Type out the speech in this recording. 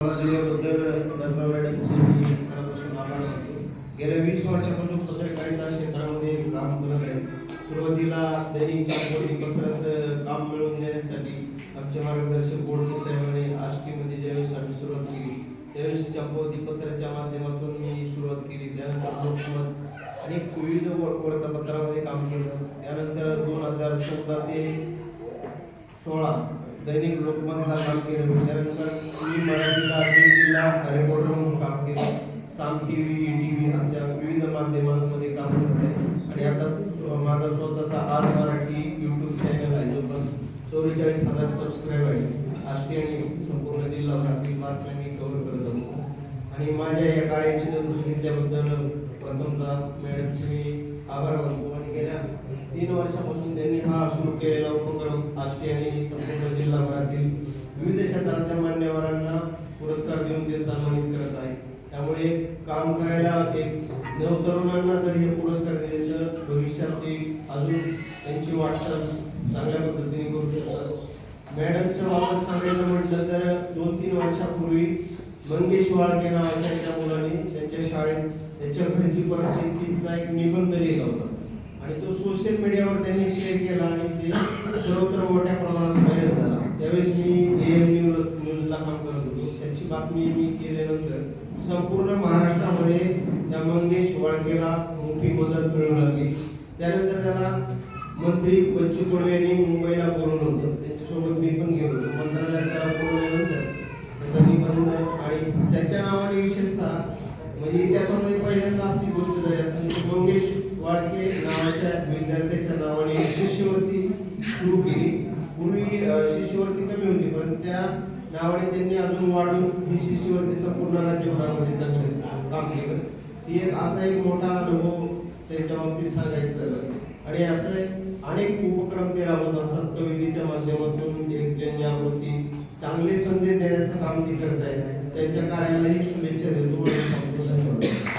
दिल्याबद्दल मॅडमचे मी मनापासून आभार मानतो गेल्या वीस वर्षापासून पत्रकारिता क्षेत्रामध्ये काम करत आहे सुरुवातीला दैनिक चारपोटी पत्राचं काम मिळवून देण्यासाठी आमचे मार्गदर्शक बोडके साहेबांनी आष्टीमध्ये ज्यावेळेस आम्ही सुरुवात केली. त्यावेळेस चंपावती पत्राच्या माध्यमातून मी सुरुवात केली त्यानंतर लोकमत अनेक विविध वर्तपत्रामध्ये काम केलं. त्यानंतर दोन हजार चौदा ते सोळा दैनिक लोकमतला काम केलं. त्यानंतर मी मराठीला रिपोर्टर म्हणून काम केलं. Saam T V E T V अशा विविध माध्यमांमध्ये काम करत आहे. आणि आता माझा स्वतःचा आर मराठी यूट्यूब चॅनल आहे जो बस चौवेचाळीस हजार सबस्क्राईब आहे. आष्टी आणि संपूर्ण जिल्हाभरातील बातम्या मी कव्हर करत असतो. आणि माझ्या या कार्याची दखल घेतल्याबद्दल प्रथमतः मॅडमचे मी आभार मानतो. तीन वर्षापासून त्यांनी हा सुरू केलेला उपक्रम आष्टी आणि संपूर्ण जिल्हाभरातील विविध क्षेत्रातल्या मान्यवरांना पुरस्कार देऊन ते सन्मानित करत आहे. त्यामुळे काम करायला एक नवतरुणांना जर हे पुरस्कार दिले तर भविष्यात ते अजून त्यांची वाटचाल चांगल्या पद्धतीने करू शकतात. मॅडमच्या बाबत सांगायचं म्हटलं तर दोन तीन वर्षापूर्वी मंगेश वाळके नावाच्या एका मुलाने त्यांच्या शाळेत त्याच्या घरची परिस्थितीचा एक निबंध लिहिला होता. आणि तो सोशल मीडियावर त्यांनी शेअर केला आणि ते सर्वत्र मोठ्या प्रमाणात व्हायरल झाला. त्यावेळेस मी ए एम न्यूज न्यूजला काम करत होतो. त्याची बातमी मी केल्यानंतर संपूर्ण महाराष्ट्रामध्ये त्या मंगेश वाळकेला मोठी मदत मिळू लागली. त्यानंतर त्याला मंत्री बच्चू कडू यांनी मुंबईला बोलवलं होतं. त्यांच्यासोबत मी पण गेलो होतो. मंत्रालयात त्याला बोलवल्यानंतर त्याचा निबंध आणि त्याच्या नावाने विशेषतः म्हणजे इतिहासामध्ये पहिल्यांदा अशी गोष्ट झाली असं मंगेश वाळके नावाच्या विद्यार्थ्याच्या नावाने शिष्यवृत्ती सुरू केली. पूर्वी शिष्यवृत्ती कमी होती पण त्या नावाने त्यांनी अजून वाढून ही शिष्यवृत्ती संपूर्ण राज्यभरामध्ये चांगलं काम केलं. ही एक असा एक मोठा अनुभव त्यांच्या बाबतीत सांगायचं झालं. आणि असं अनेक उपक्रम ते राबवत असतात. कवितेच्या माध्यमातून एक जनजागृती चांगले संदेश देण्याचं काम ते करत आहेत त्यांच्या कार्यालाही शुभेच्छा देतो.